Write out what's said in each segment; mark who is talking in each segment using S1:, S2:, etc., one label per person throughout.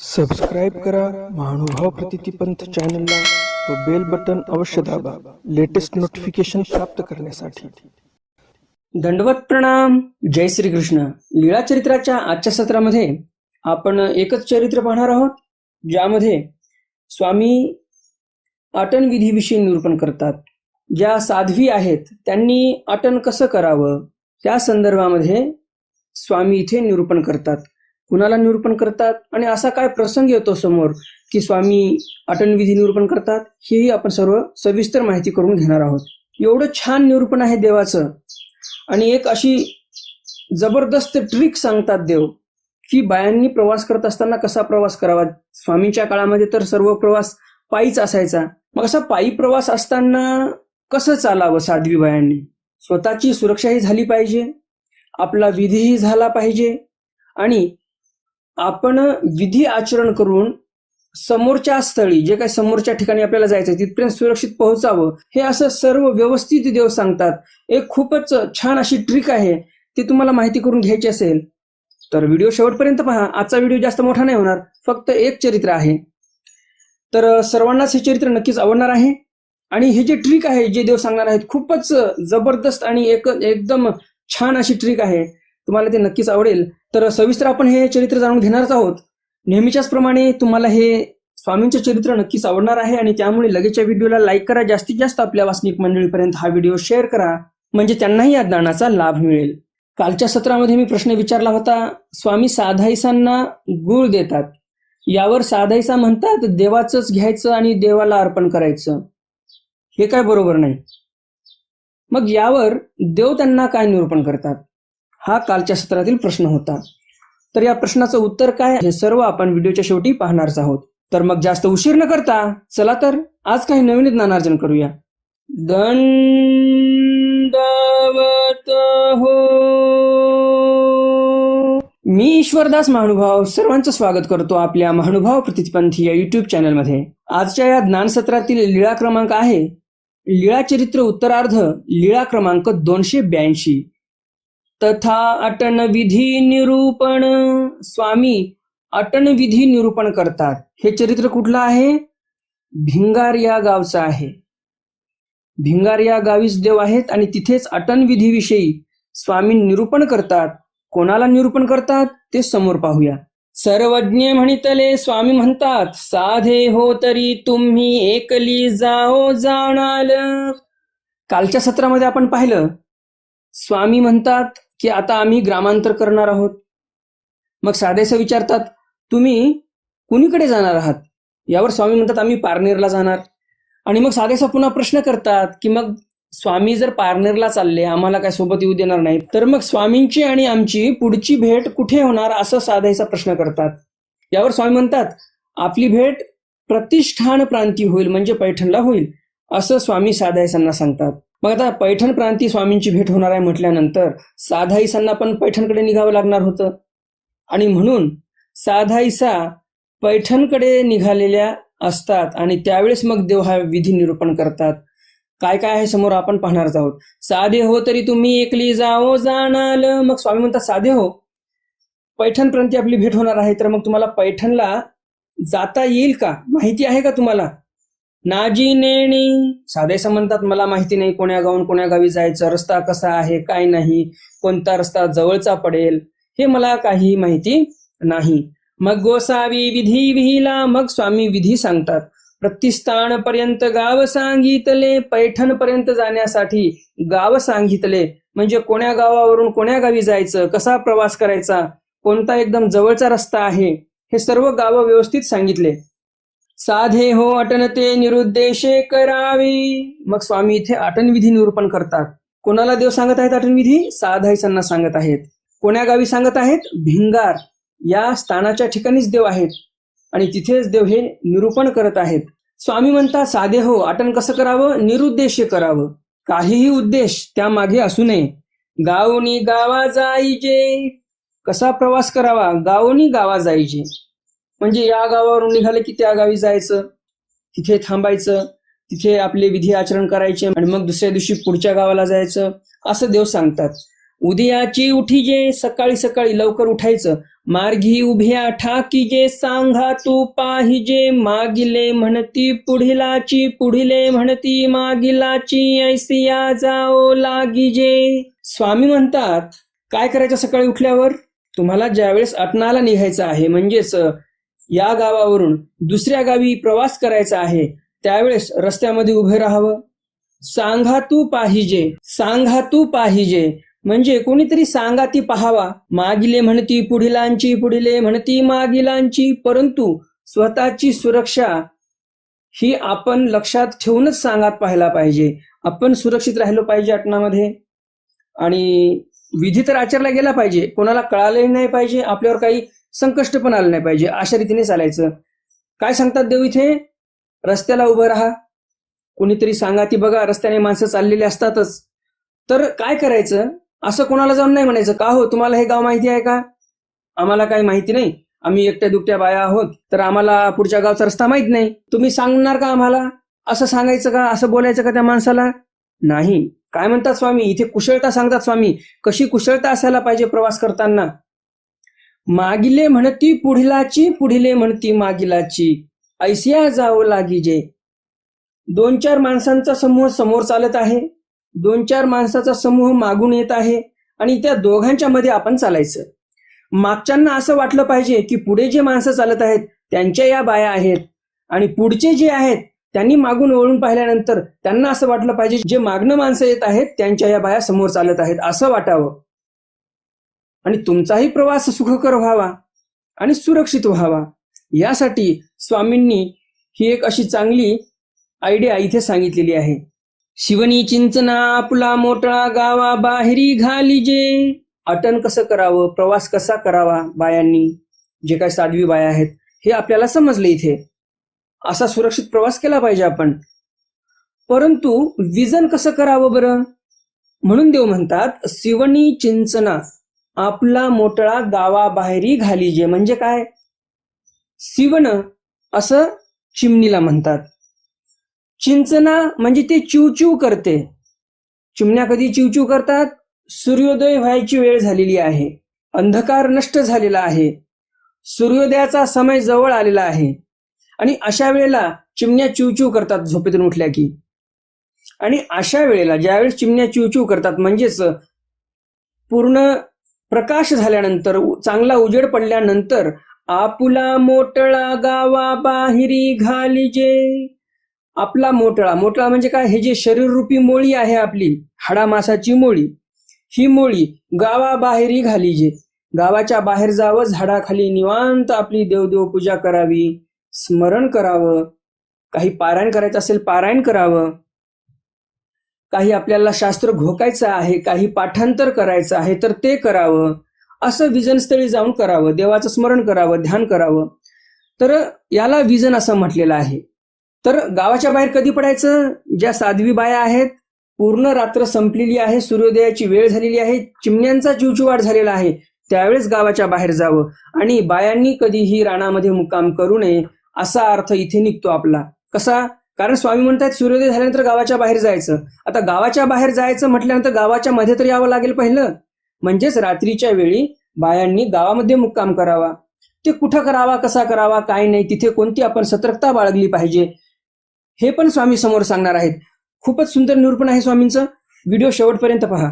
S1: Subscribe करा महानुभाव प्रतितीपंथ चॅनलला व बेल बटन अवश्य दाबा लेटेस्ट नोटिफिकेशन प्राप्त करण्यासाठी.
S2: दंडवत प्रणाम जय श्री कृष्ण लीळा चरित्राच्या आजच्या सत्रामध्ये आपण एकच चरित्र पाहणार आहोत ज्यामध्ये स्वामी अटन विधीविषयी निरूपण करतात. ज्या साध्वी आहेत त्यांनी अटन कसं करावं? त्या संदर्भामध्ये स्वामी इथे निरूपण करतात. कुणाला निरूपण करतात? आणि असा काय प्रसंग येतो समोर की स्वामी अटनविधी निरूपण करतात? हेही आपण सर्व सविस्तर माहिती करून घेणार आहोत. एवढं छान निरूपण आहे देवाचं. आणि एक अशी जबरदस्त ट्रिक सांगतात देव की बायांनी प्रवास करत असताना कसा प्रवास करावा? स्वामींच्या काळामध्ये तर सर्व प्रवास पायीच असायचा. मग असा पायी प्रवास असताना कसं चालावं साध्वी बायांनी? स्वतःची सुरक्षाही झाली पाहिजे. आपला विधीही झाला पाहिजे. आणि आपण विधी आचरण करून समोरच्या स्थळी जे काही समोरच्या ठिकाणी आपल्याला जायचं आहे, तिथपर्यंत सुरक्षित पोहोचावं हे असं सर्व व्यवस्थित देव सांगतात. एक खूपच छान अशी ट्रिक आहे ती तुम्हाला माहिती करून घ्यायची असेल तर व्हिडिओ शेवटपर्यंत पहा. आजचा व्हिडिओ जास्त मोठा नाही होणार फक्त एक चरित्र आहे. तर सर्वांनाच हे चरित्र नक्कीच आवडणार आहे. आणि हे जे ट्रिक आहे जे देव सांगणार आहेत खूपच जबरदस्त आणि एक एकदम छान अशी ट्रिक आहे. तुम्हाला ते नक्कीच आवडेल. तर सविस्तर आपण हे चरित्र जाणून घेणारच आहोत. नेहमीच्याच प्रमाणे तुम्हाला हे स्वामींचे चरित्र नक्कीच आवडणार आहे आणि त्यामुळे लगेचच्या व्हिडिओला लाईक करा. जास्तीत जास्त आपल्या वासनिक मंडळीपर्यंत हा व्हिडिओ शेअर करा. म्हणजे त्यांनाही या ज्ञानाचा लाभ मिळेल. कालच्या सत्रामध्ये मी प्रश्न विचारला होता स्वामी साधाईसांना गुळ देतात. यावर साधाईसा म्हणतात देवाचंच घ्यायचं आणि देवाला अर्पण करायचं. हे काय बरोबर नाही? मग यावर देव त्यांना काय निरूपण करतात? हा कालच्या सत्रातील प्रश्न होता. तर या प्रश्नाचं उत्तर काय? हे सर्व आपण व्हिडिओच्या शेवटी पाहणारच आहोत. तर मग जास्त उशीर न करता चला तर आज काही नवीन ज्ञानार्जन करूया. दंडवत हो! मी ईश्वरदास महानुभाव सर्वांचं स्वागत करतो आपल्या महानुभाव प्रतिपंथी या युट्यूब चॅनलमध्ये. आजच्या या ज्ञानसत्रातील लीळा क्रमांक आहे. लीळा चरित्र उत्तरार्ध लीळा क्रमांक दोनशे ब्याऐंशी. तथा अटन विधी निरूपण. स्वामी अटन विधी निरूपण करतात. हे चरित्र कुठलं आहे? भिंगार या गावचं आहे. भिंगार या गावीच देव आहेत आणि तिथेच अटन विधीविषयी स्वामी निरूपण करतात. कोणाला निरूपण करतात? ते समोर पाहूया. सर्वज्ञ म्हणितले स्वामी म्हणतात साधे हो तरी तुम्ही एकली जाओ जाणाल. कालच्या सत्रामध्ये आपण पाहिलं. स्वामी म्हणतात की आता आम्ही ग्रामांतर करणार आहोत. मग साधेसं विचारतात तुम्ही कुणीकडे जाणार आहात? यावर स्वामी म्हणतात आम्ही पारनेरला जाणार. आणि मग साधेसा पुन्हा प्रश्न करतात की मग स्वामी जर पारनेरला चालले आम्हाला काय सोबत येऊ देणार नाही तर मग स्वामींची आणि आमची पुढची भेट कुठे होणार असं साधेसा प्रश्न करतात. यावर स्वामी म्हणतात आपली भेट प्रतिष्ठान प्रांती होईल म्हणजे पैठणला होईल असं स्वामी साधायसांना सांगतात. मग आता पैठण प्रांती स्वामींची भेट होणार आहे म्हटल्यानंतर साधाईसांना पण पैठणकडे निघावं लागणार होतं. आणि म्हणून साधाईसा पैठणकडे निघालेल्या असतात आणि त्यावेळेस मग देव हा विधी निरूपण करतात. काय काय आहे समोर आपण पाहणारच आहोत. साधे हो तरी तुम्ही एकली जाओ जाणाल. मग स्वामी म्हणतात साधे हो पैठण प्रांती आपली भेट होणार आहे तर मग तुम्हाला पैठणला जाता येईल का? माहिती आहे का तुम्हाला? नाजी नेणी. साधे म्हणतात मला माहिती नाही कोण्या गावून कोण्या गावी जायचं रस्ता कसा आहे काय नाही कोणता रस्ता जवळचा पडेल हे मला काही माहिती नाही. मग गोसावी विधी विहिला मग स्वामी विधी सांगतात प्रतिस्थान पर्यंत गाव सांगितले पैठण पर्यंत जाण्यासाठी गाव सांगितले. म्हणजे कोण्या गावावरून कोण्या गावी जायचं कसा प्रवास करायचा कोणता एकदम जवळचा रस्ता आहे हे सर्व गाव व्यवस्थित सांगितले. साधे हो अटनते निरुद्देशे करावी. मग स्वामी इथे अटन विधी निरूपण करतात. कोणाला देव सांगत आहेत अटन विधी साधाईसांना सांगत आहेत. कोण्या गावी सांगत आहेत? भिंगार. या स्थानाच्या ठिकाणीच देव आहेत. आणि तिथेच देव हे निरूपण करत आहेत. स्वामी म्हणतात साधे हो अटन कसं करावं? निरुद्देश करावं. काहीही उद्देश त्या मागे असू नये. गावनी गावा जायचे कसा प्रवास करावा? गावनी गावा जायचे म्हणजे या गावावरून निघाले की त्या गावी जायचं तिथे थांबायचं तिथे आपले विधी आचरण करायचे आणि मग दुसऱ्या दिवशी पुढच्या गावाला जायचं असं देव सांगतात. उदयाची उठीजे सकाळी सकाळी लवकर उठायचं मार्गी उभ्या ठाकीजे सांगा तू पाहिजे मागिले म्हणती पुढिलाची पुढिले म्हणती मागिलाची ऐसिया जाओ लागिजे. स्वामी म्हणतात काय करायचं सकाळी उठल्यावर? तुम्हाला ज्यावेळेस अटनाला निघायचं आहे म्हणजेच या गावावरून दुसऱ्या गावी प्रवास करायचा आहे त्यावेळेस रस्त्यामध्ये उभे राहावं. सांगा तू पाहिजे सांगा तू पाहिजे. म्हणजे कोणीतरी सांगा ती पहावा. मागिले म्हणती पुढिलांची पुढिले म्हणती मागिलांची. परंतु स्वतःची सुरक्षा ही आपण लक्षात ठेवूनच सांगात पाहायला पाहिजे. आपण सुरक्षित राहिलो पाहिजे अटनामध्ये आणि विधी तर आचरला गेला पाहिजे. कोणाला कळालंही नाही पाहिजे. आपल्यावर काही संकष्ट पण आलं नाही पाहिजे. अशा रीतीने चालायचं. काय सांगतात देव इथे? रस्त्याला उभं राहा. कोणीतरी सांगा ती बघा रस्त्याने माणसं चाललेली असतातच. तर काय करायचं? असं कोणाला जाऊन नाही म्हणायचं का हो तुम्हाला हे गाव माहिती आहे का? आम्हाला काही माहिती नाही. आम्ही एकट्या दुकट्या बाया आहोत. तर आम्हाला पुढच्या गावचा रस्ता माहीत नाही. तुम्ही सांगणार का आम्हाला? असं सांगायचं का? असं बोलायचं का त्या माणसाला? नाही. काय म्हणतात स्वामी? इथे कुशलता सांगतात स्वामी. कशी कुशलता असायला पाहिजे प्रवास करताना? मागिले म्हणती पुढिलाची पुढिले म्हणती मागिलाची. ऐसिया जावं लागिजे दोन चार माणसांचा समूह समोर चालत आहे. दोन चार माणसाचा समूह मागून येत आहे आणि त्या दोघांच्या मध्ये आपण चालायचं. मागच्यांना असं वाटलं पाहिजे की पुढे जे माणसं चालत आहेत त्यांच्या या बाया आहेत. आणि पुढचे जे आहेत त्यांनी मागून वळून पाहिल्यानंतर त्यांना असं वाटलं पाहिजे जे मागणं माणसं येत आहेत त्यांच्या या बाया समोर चालत आहेत असं वाटावं. आणि तुमचाही प्रवास सुखकर व्हावा आणि सुरक्षित व्हावा. यासाठी स्वामींनी ही एक अशी चांगली आयडिया इथे सांगितलेली आहे. शिवनी चिंचना आपला मोठा गावा बाहेरी घाली जे. अटन कसं करावं प्रवास कसा करावा बायांनी? जे काही साध्वी बाया आहेत हे आपल्याला समजले इथे. असा सुरक्षित प्रवास केला पाहिजे आपण. परंतु विजन कसं करावं बरं? म्हणून देव म्हणतात शिवनी चिंचना. आपला मोटळा गावाबाहेरी घालीजे म्हणजे काय? शिवण असं चिमणीला म्हणतात. चिंचना म्हणजे ते चिवचिव करते. चिमण्या कधी चिवचिव करतात? सूर्योदय व्हायची वेळ झालेली आहे. अंधकार नष्ट झालेला आहे. सूर्योदयाचा समय जवळ आलेला आहे. आणि अशा वेळेला चिमण्या चिवचिव करतात झोपेतून उठल्या की. आणि अशा वेळेला ज्यावेळेस चिमण्या चिवचिव करतात म्हणजेच पूर्ण प्रकाश झाल्यानंतर उ- चांगला उजेड पडल्यानंतर आपुला मोटळा गावा बाहेरी घालिजे आपला मोटळा मोटळा म्हणजे काय? हे जे शरीररूपी मोळी आहे आपली हाडामासाची मोळी ही मोळी गावाबाहेरी घालिजे गावाच्या बाहेर जावं झाडाखाली निवांत आपली देवदेव पूजा करावी स्मरण करावं काही पारायण करायचं असेल पारायण करावं. काही आपल्याला शास्त्र घोकायचं आहे काही पाठांतर करायचं आहे तर ते करावं. असं विजनस्थळी जाऊन करावं देवाचं स्मरण करावं ध्यान करावं. तर याला विजन असं म्हटलेलं आहे. तर गावाच्या बाहेर कधी पडायचं? ज्या साध्वी बाया आहेत पूर्ण रात्र संपलेली आहे सूर्योदयाची वेळ झालेली आहे चिमण्यांचा चिवचिवाट झालेला आहे त्यावेळेस गावाच्या बाहेर जावं. आणि बायांनी कधीही रानामध्ये मुक्काम करू नये असा अर्थ इथे निघतो आपला. कसा? कारण स्वामी म्हणतात सूर्योदय झाल्यानंतर गावाच्या बाहेर जायचं. आता गावाच्या बाहेर जायचं म्हटल्यानंतर गावाच्या मध्ये तर यावं लागेल पहिलं. म्हणजेच रात्रीच्या वेळी बायांनी गावामध्ये मुक्काम करावा. ते कुठं करावा कसा करावा काय नाही तिथे कोणती आपण सतर्कता बाळगली पाहिजे हे पण स्वामी समोर सांगणार आहेत. खूपच सुंदर निरूपण आहे स्वामींचं. व्हिडिओ शेवटपर्यंत पहा.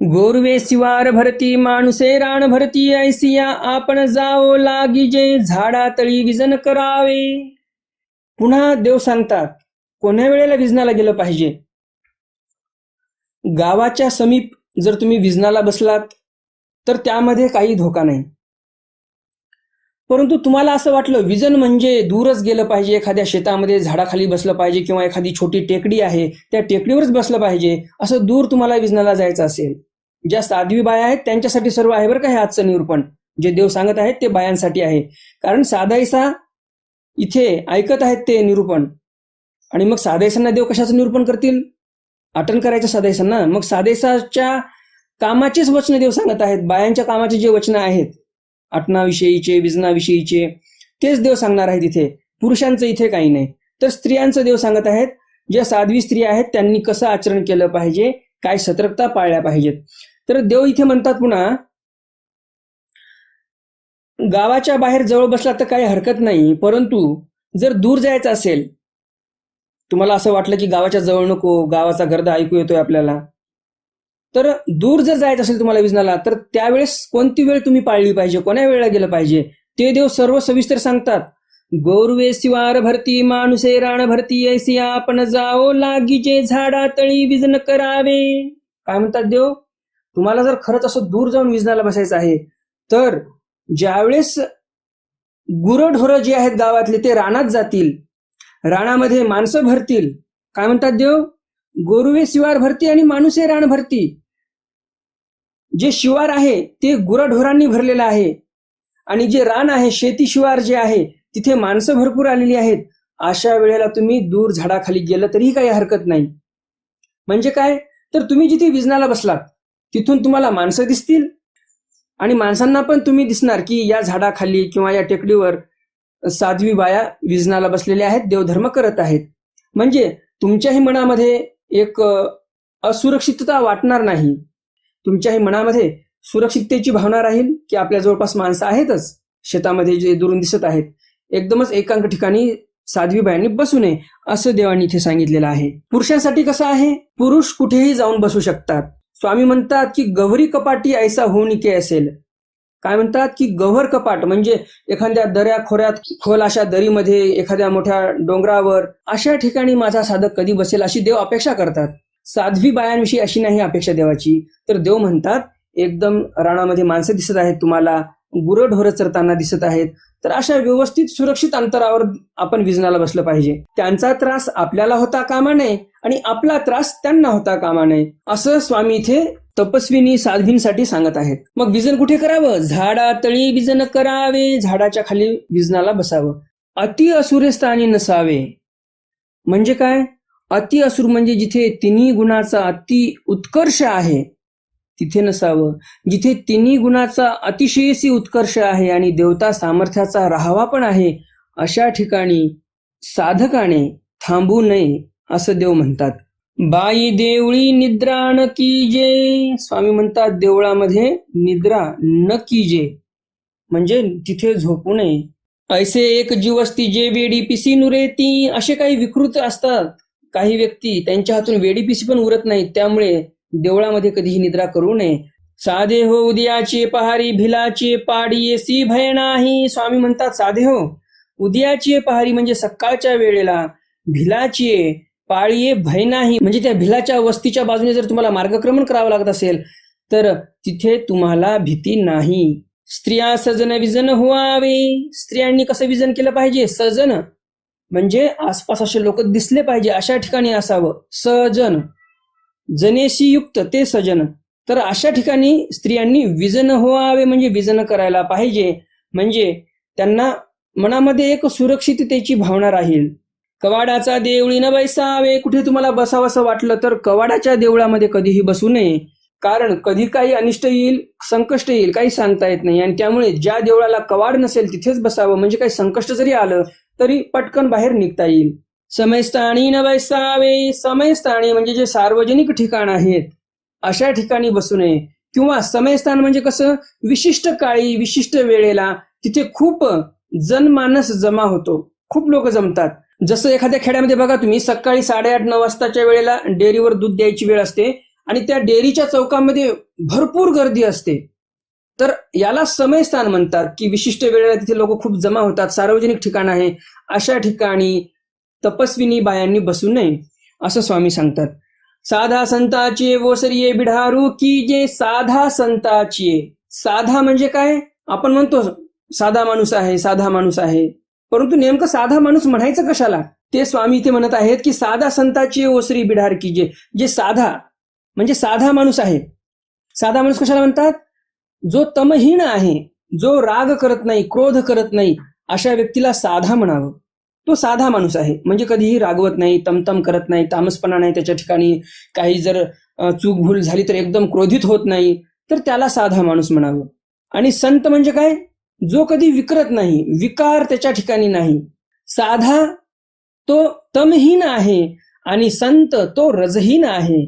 S2: गोरवे शिवार भरती माणुसे राण भरती ऐसिया आपण जाओ लागिजे झाडा तळी विजन करावे. पुन्हा देव सांगतात कोण्या वेळेला विजनाला गेलं पाहिजे? गावाच्या समीप जर तुम्ही विजनाला बसलात तर त्यामध्ये काही धोका नाही. परंतु तुम्हाला असं वाटलं विजन म्हणजे दूरच गेलं पाहिजे एखाद्या शेतामध्ये झाडाखाली बसलं पाहिजे किंवा एखादी छोटी टेकडी आहे त्या टेकडीवरच बसलं पाहिजे असं दूर तुम्हाला विजनाला जायचं असेल. ज्या साध्वी बाया आहेत त्यांच्यासाठी सर्व आहे बरं का हे आजचं निरूपण. जे देव सांगत आहेत ते बायांसाठी आहे. कारण साधायसा इथे ऐकत आहेत ते निरूपण. आणि मग साधेसांना देव कशाचं निरूपण करतील? अटन करायचं साधेसांना. मग साधेसाच्या कामाचेच वचन देव सांगत आहेत. बायांच्या कामाचे जे वचनं आहेत अटनाविषयीचे विजनाविषयीचे तेच देव सांगणार आहेत इथे. पुरुषांचं इथे काही नाही. तर स्त्रियांचं देव सांगत आहेत ज्या साध्वी स्त्रिया आहेत त्यांनी कसं आचरण केलं पाहिजे? काय सतर्कता पाळल्या पाहिजेत? तर देव इथे म्हणतात पुन्हा गावाच्या बाहेर जवळ बसला तर काही हरकत नाही परंतु जर दूर जायचं असेल तुम्हाला असं वाटलं की गावाच्या जवळ नको गावाचा गर्द ऐकू येतोय आपल्याला. तर दूर जर जायचं असेल तुम्हाला विजनाला तर त्यावेळेस कोणती वेळ तुम्ही पाळली पाहिजे? कोण्या वेळेला गेलं पाहिजे? ते देव सर्व सविस्तर सांगतात. गौरवे शिवार भरती माणुसे राण भरती ऐसी आपण जाओ लागीचे झाडा तळी विजन करावे. काय म्हणतात देव? तुम्हाला जर खरंच असं दूर जाऊन विजनाला बसायचं आहे तर ज्यावेळेस गुरढोरं जे आहेत गावातले ते रानात जातील रानामध्ये माणसं भरतील. काय म्हणतात देव? गोरुवे शिवार भरती आणि माणूसे रान भरती. जे शिवार आहे ते गुरढोरांनी भरलेलं आहे. आणि जे रान आहे शेती शिवार जे आहे तिथे माणसं भरपूर आलेली आहेत. अशा वेळेला तुम्ही दूर झाडाखाली गेलं तरीही काही हरकत नाही. म्हणजे काय? तर तुम्ही जिथे विजनाला बसलात तिथून तुम्हाला माणसं दिसतील आणि माणसांना पण तुम्ही दिसणार की या झाडाखाली किंवा या टेकडीवर साध्वी बाया विजनाला बसलेल्या आहेत देवधर्म करत आहेत. म्हणजे तुमच्याही मनामध्ये एक असुरक्षितता वाटणार नाही. तुमच्याही मनामध्ये सुरक्षिततेची भावना राहील की आपल्या जवळपास माणसं आहेतच शेतामध्ये जे दुरून दिसत आहेत. एकदमच एकांक ठिकाणी साध्वी बायांनी बसू नये असं देवानी इथे सांगितलेलं आहे. पुरुषांसाठी कसं आहे? पुरुष कुठेही जाऊन बसू शकतात. स्वामी म्हणतात की गौरी कपाटी ऐसा होऊन के असेल. काय म्हणतात? की गव्हर कपाट म्हणजे एखाद्या दऱ्या खोऱ्यात खोल अशा दरीमध्ये एखाद्या मोठ्या डोंगरावर अशा ठिकाणी माझा साधक कधी बसेल अशी देव अपेक्षा करतात. साध्वी बायांविषयी अशी नाही अपेक्षा देवाची. तर देव म्हणतात एकदम रानामध्ये माणसं दिसत आहेत तुम्हाला गुरढोरं चरताना दिसत आहेत तर अशा व्यवस्थित सुरक्षित अंतरावर आपण विजनाला बसलं पाहिजे. त्यांचा त्रास आपल्याला होता कामा नये आणि आपला त्रास त्यांना होता कामा नये असं स्वामी इथे तपस्विनी साध्वींसाठी सांगत आहेत. मग विजन कुठे करावं? झाडा तळी विजन करावे झाडाच्या खाली विजनाला बसावं. अति असुरस्थानी नसावे. म्हणजे काय? अति असुर म्हणजे जिथे तिन्ही गुणाचा अति उत्कर्ष आहे तिथे नसावं. जिथे तिन्ही गुणाचा अतिशयसी उत्कर्ष आहे आणि देवता सामर्थ्याचा राहावा पण आहे अशा ठिकाणी साधकाने थांबू नये असं देव म्हणतात. बाई देवळी निद्रा न कीजे. स्वामी म्हणतात देवळामध्ये निद्रा न कीजे. म्हणजे तिथे झोपू नये. ऐसे एक जीवस्ती जे वेडी पिसी नुरेती असे काही विकृत असतात. काही व्यक्ती त्यांच्या हातून वेडी पिसी पण उरत नाही त्यामुळे देवळामध्ये कधीही निद्रा करू नये. साधे हो उद्याचे पहारी भिलाचे पाडी सी भय नाही. स्वामी म्हणतात साधे हो उद्याची पहारी म्हणजे सकाळच्या वेळेला भिलाची पाळीये भय नाही. म्हणजे त्या भिलाच्या वस्तीच्या बाजूने जर तुम्हाला मार्गक्रमण करावं लागत असेल तर तिथे तुम्हाला भीती नाही. स्त्रिया सजन विजन व्हावे स्त्रियांनी कसं विजन केलं पाहिजे? सजन. म्हणजे आसपास असे लोक दिसले पाहिजे अशा ठिकाणी असावं. सजन. जनेशी युक्त ते सजन. तर अशा ठिकाणी स्त्रियांनी विजन व्हावे म्हणजे विजन करायला पाहिजे. म्हणजे त्यांना मनामध्ये एक सुरक्षिततेची भावना राहील. कवाडाचा देवळी न बैसावे. कुठे तुम्हाला बसावंसं वाटलं तर कवाडाच्या देवळामध्ये कधीही बसू नये. कारण कधी काही अनिष्ट येईल संकष्ट येईल काही सांगता येत नाही. आणि त्यामुळे ज्या देवळाला कवाड नसेल तिथेच बसावं. म्हणजे काही संकष्ट जरी आलं तरी पटकन बाहेर निघता येईल. समयस्थानी न बैसावे समयस्थानी म्हणजे जे सार्वजनिक ठिकाण आहेत अशा ठिकाणी बसू नये. किंवा समयस्थान म्हणजे कसं? विशिष्ट काळी विशिष्ट वेळेला तिथे खूप जनमानस जमा होतो. खूप लोक जमतात. जसं एखाद्या खेड्यामध्ये बघा तुम्ही सकाळी साडेआठ नऊ वाजताच्या वेळेला डेअरीवर दूध द्यायची वेळ असते आणि त्या डेअरीच्या चौकामध्ये भरपूर गर्दी असते. तर याला समयस्थान म्हणतात की विशिष्ट वेळेला तिथे लोक खूप जमा होतात सार्वजनिक ठिकाण आहे. अशा ठिकाणी तपस्विनी बायांनी बसू नये असं स्वामी सांगतात. साधा संताचे ओसरिये बिढारू की जे साधा संताचे साधा म्हणजे काय? आपण म्हणतो साधा माणूस आहे साधा माणूस आहे. परंतु नेमकं साधा माणूस म्हणायचं कशाला? ते स्वामी इथे म्हणत आहेत की साधा संताची ओसरी बिढार की जे जे साधा म्हणजे साधा माणूस आहे. साधा माणूस कशाला म्हणतात? जो तमहीन आहे जो राग करत नाही क्रोध करत नाही अशा व्यक्तीला साधा म्हणावं. तो साधा माणूस आहे. म्हणजे कधीही रागवत नाही तमतम करत नाही तामसपणा नाही त्याच्या ठिकाणी. काही जर चूक भूल झाली तर एकदम क्रोधित होत नाही. तर त्याला साधा माणूस म्हणावं. आणि संत म्हणजे काय? जो कधी विकरत नाही विकार त्याच्या ठिकाणी नाही. साधा तो तमहीन आहे आणि संत तो रजहीन आहे.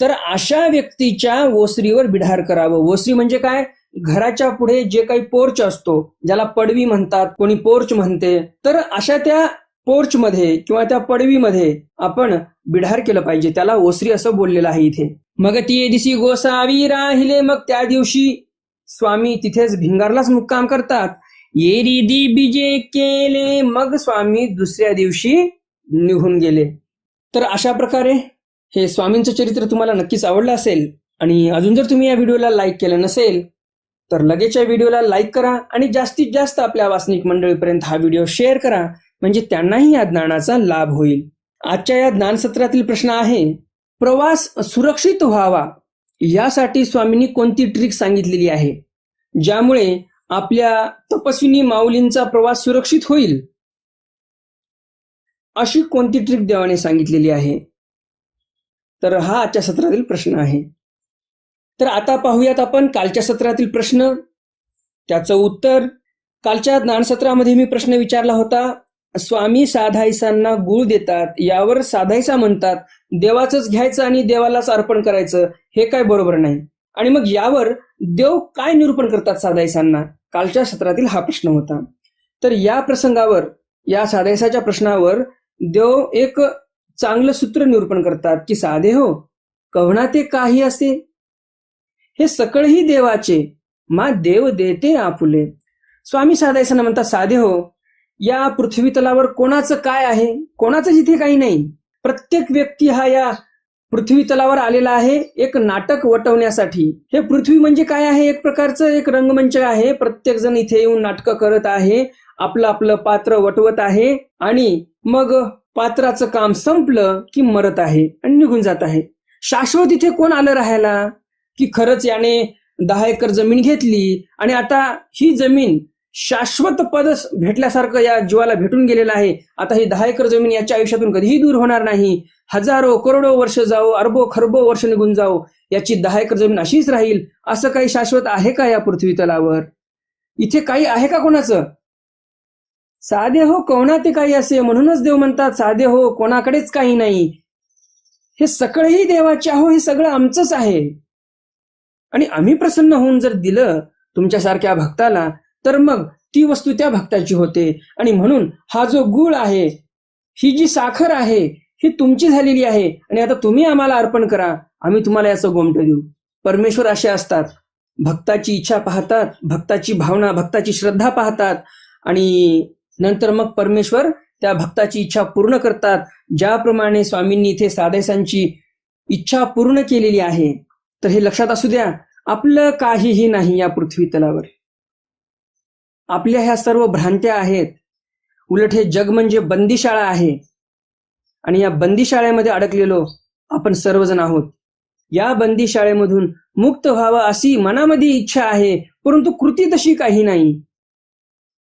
S2: तर अशा व्यक्तीच्या ओसरीवर बिढार करावं. ओसरी म्हणजे काय? घराच्या पुढे जे काही पोर्च असतो ज्याला पडवी म्हणतात कोणी पोर्च म्हणते तर अशा त्या पोर्च मध्ये किंवा त्या पडवीमध्ये आपण बिढार केलं पाहिजे. त्याला ओसरी असं बोललेलं आहे इथे. मग ती दिशी गोसावी राहिले मग त्या दिवशी स्वामी तिथेच भिंगारलाच मुक्काम करतात. येरी दी बीजे केले मग स्वामी दुसऱ्या दिवशी निघून गेले. तर अशा प्रकारे हे स्वामींचं चरित्र तुम्हाला नक्कीच आवडलं असेल आणि अजून जर तुम्ही या व्हिडिओला लाईक केलं नसेल तर लगेच या व्हिडिओला लाईक करा आणि जास्तीत जास्त आपल्या वासनिक मंडळीपर्यंत हा व्हिडिओ शेअर करा. म्हणजे त्यांनाही या ज्ञानाचा लाभ होईल. आजच्या या ज्ञानसत्रातील प्रश्न आहे प्रवास सुरक्षित व्हावा यासाठी स्वामींनी कोणती ट्रिक सांगितलेली आहे? ज्यामुळे आपल्या तपस्विनी माऊलींचा प्रवास सुरक्षित होईल? अशी कोणती ट्रिक देवाने सांगितलेली आहे? तर हा आजच्या सत्रातील प्रश्न आहे. तर आता पाहूयात आपण कालच्या सत्रातील प्रश्न. त्याचं उत्तर कालच्या ज्ञानसत्रामध्ये मी प्रश्न विचारला होता. स्वामी साधायसांना गुळ देतात यावर साधायसा म्हणतात देवाचंच घ्यायचं आणि देवालाच अर्पण करायचं हे काय बरोबर नाही. आणि मग यावर देव काय निरूपण करतात साधायसांना कालच्या सत्रातील हा प्रश्न होता. तर या प्रसंगावर या साधायसाच्या प्रश्नावर देव एक चांगलं सूत्र निरूपण करतात की साधे हो कवणा ते काही असे? हे सकळही देवाचे मा देव देते आपुले. स्वामी साधायसांना म्हणतात साधे हो या पृथ्वी तलावर कोणाचं काय आहे? कोणाचं जिथे काही नाही. प्रत्येक व्यक्ती हा या पृथ्वी तलावर आलेला आहे एक नाटक वटवण्यासाठी. हे पृथ्वी म्हणजे काय आहे? एक प्रकारचं एक रंगमंच आहे. प्रत्येक जण इथे येऊन नाटकं करत आहे आपलं आपलं पात्र वटवत आहे आणि मग पात्राचं काम संपलं की मरत आहे आणि निघून जात आहे. शाश्वत इथे कोण आलं राहायला? की खरंच याने दहा एकर जमीन घेतली आणि आता ही जमीन शाश्वत पद भेटल्यासारखं या जीवाला भेटून गेलेलं आहे. आता ही दहा एकर जमीन याच्या आयुष्यातून कधीही दूर होणार नाही. हजारो करोडो वर्ष जाओ अरबो खरबो वर्ष निघून जाओ याची दहा एकर जमीन अशीच राहील असं काही शाश्वत आहे का या पृथ्वी तलावर? इथे काही आहे का कोणाचं? साधे हो कोणा ते काही असे म्हणूनच देव म्हणतात साधे हो कोणाकडेच काही नाही. हे सगळेही देवाचे आहो हे सगळं आमचंच आहे. आणि आम्ही प्रसन्न होऊन जर दिलं तुमच्यासारख्या भक्ताला तर मग ती वस्तू त्या भक्ताची होते. आणि म्हणून हा जो गुळ आहे ही जी साखर आहे ही तुमची झालेली आहे आणि आता तुम्ही आम्हाला अर्पण करा. आम्ही तुम्हाला याचं गोमट देऊ. परमेश्वर असे असतात. भक्ताची इच्छा पाहतात भक्ताची भावना भक्ताची श्रद्धा पाहतात आणि नंतर मग परमेश्वर त्या भक्ताची इच्छा पूर्ण करतात. ज्याप्रमाणे स्वामींनी इथे साधेसांची इच्छा पूर्ण केलेली आहे. तर हे लक्षात असू द्या आपलं काहीही नाही या पृथ्वी तलावर. आपल्या ह्या सर्व भ्रांत्या आहेत. उलट हे जग म्हणजे बंदीशाळा आहे. आणि या बंदीशाळेमध्ये अडकलेलो आपण सर्वजण आहोत. या बंदीशाळेमधून मुक्त व्हावं अशी मनामध्ये इच्छा आहे परंतु कृती तशी काही नाही.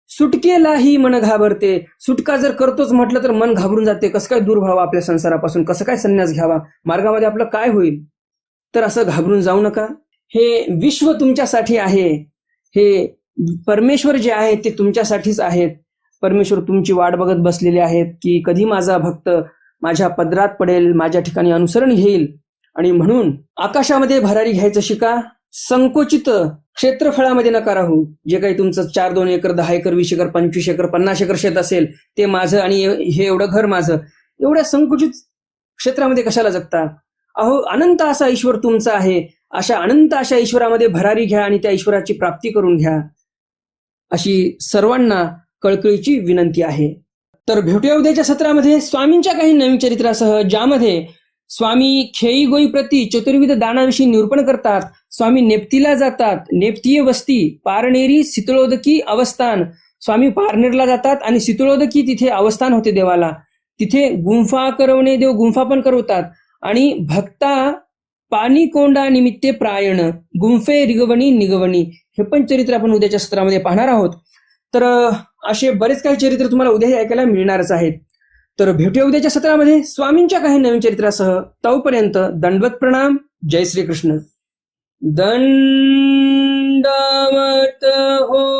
S2: सुटकेलाही मन घाबरते. सुटका जर करतोच म्हटलं तर मन घाबरून जाते. कसं काय दूर व्हावं आपल्या संसारापासून? कसं काय संन्यास घ्यावा? मार्गामध्ये आपलं काय होईल? तर असं घाबरून जाऊ नका. हे विश्व तुमच्यासाठी आहे. हे परमेश्वर जे आहेत ते तुमच्यासाठीच आहेत. परमेश्वर तुमची वाट बघत बसलेले आहेत की कधी माझा भक्त माझ्या पदरात पडेल माझ्या ठिकाणी अनुसरण घेईल. आणि म्हणून आकाशामध्ये भरारी घ्यायचं शिका संकुचित क्षेत्रफळामध्ये नका राहू. जे काही तुमचं चार दोन एकर दहा एकर वीस एकर पंचवीस एकर पन्नास एकर शेत असेल ते माझं आणि हे एवढं घर माझं. एवढ्या संकुचित क्षेत्रामध्ये कशाला जगता? अहो अनंत असा ईश्वर तुमचा आहे. अशा अनंत अशा ईश्वरामध्ये भरारी घ्या आणि त्या ईश्वराची प्राप्ती करून घ्या. अशी सर्वांना कळकळीची विनंती आहे. तर भेटूया उद्याच्या सत्रामध्ये. स्वामींच्या काही नवीन चरित्रासह ज्यामध्ये स्वामी खेई गोई प्रती चतुर्विध दानाविषयी निरूपण करतात स्वामी नेप्तीला जातात नेप्तीय वस्ती पारनेरी शीतळोदकी अवस्थान स्वामी पारनेरला जातात आणि शितळोदकी तिथे अवस्थान होते देवाला. तिथे गुंफा करवणे देव गुंफा पण करवतात आणि भक्ता पाणीकोंडा निमित्ते प्रायण गुंफे रिगवणी निगवणी हे पण चरित्र आपण उद्याच्या सत्रामध्ये पाहणार आहोत. तर असे बरेच काही चरित्र तुम्हाला उद्याही ऐकायला मिळणारच आहेत. तर भेटूया उद्याच्या सत्रामध्ये स्वामींच्या काही नवीन चरित्रासह. तोपर्यंत दंडवत प्रणाम. जय श्री कृष्ण दंडवत हो.